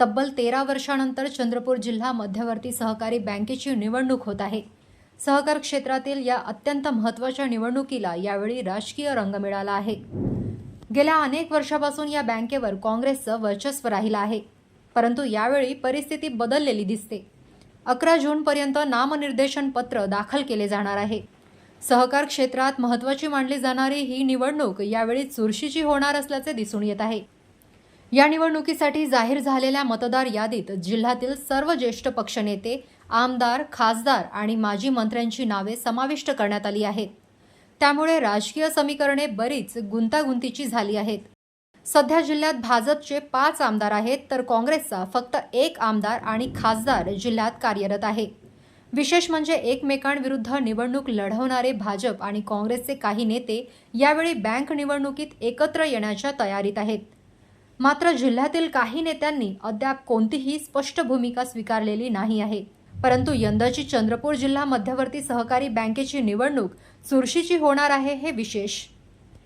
तब्बल तेरा वर्षानंतर चंद्रपूर जिल्हा मध्यवर्ती सहकारी बँकेची निवडणूक होत आहे. सहकार क्षेत्रातील या अत्यंत महत्त्वाच्या निवडणुकीला यावेळी राजकीय रंग मिळाला आहे. गेल्या अनेक वर्षापासून या बँकेवर काँग्रेसचं वर्चस्व राहिलं आहे. परंतु यावेळी परिस्थिती बदललेली दिसते. अकरा जूनपर्यंत नामनिर्देशन पत्र दाखल केले जाणार आहे. सहकार क्षेत्रात महत्त्वाची मानली जाणारी ही निवडणूक यावेळी चुरशीची होणार असल्याचे दिसून येत आहे. या निवडणुकीसाठी जाहीर झालेल्या मतदार यादीत जिल्ह्यातील सर्व ज्येष्ठ पक्षनेते आमदार खासदार आणि माजी मंत्र्यांची नावे समाविष्ट करण्यात आली आहेत. त्यामुळे राजकीय समीकरणे बरीच गुंतागुंतीची झाली आहेत. सध्या जिल्ह्यात भाजपचे पाच आमदार आहेत तर काँग्रेसचा फक्त एक आमदार आणि खासदार जिल्ह्यात कार्यरत आहे. विशेष म्हणजे एकमेकांविरुद्ध निवडणूक लढवणारे भाजप आणि काँग्रेसचे काही नेते यावेळी बँक निवडणुकीत एकत्र येण्याच्या तयारीत आहेत. मात्र जिल्ह्यातील काही नेत्यांनी अद्याप कोणतीही स्पष्ट भूमिका स्वीकारलेली नाही आहे. परंतु यंदाची चंद्रपूर जिल्हा मध्यवर्ती सहकारी बँकेची निवडणूक चुरशीची होणार आहे हे विशेष.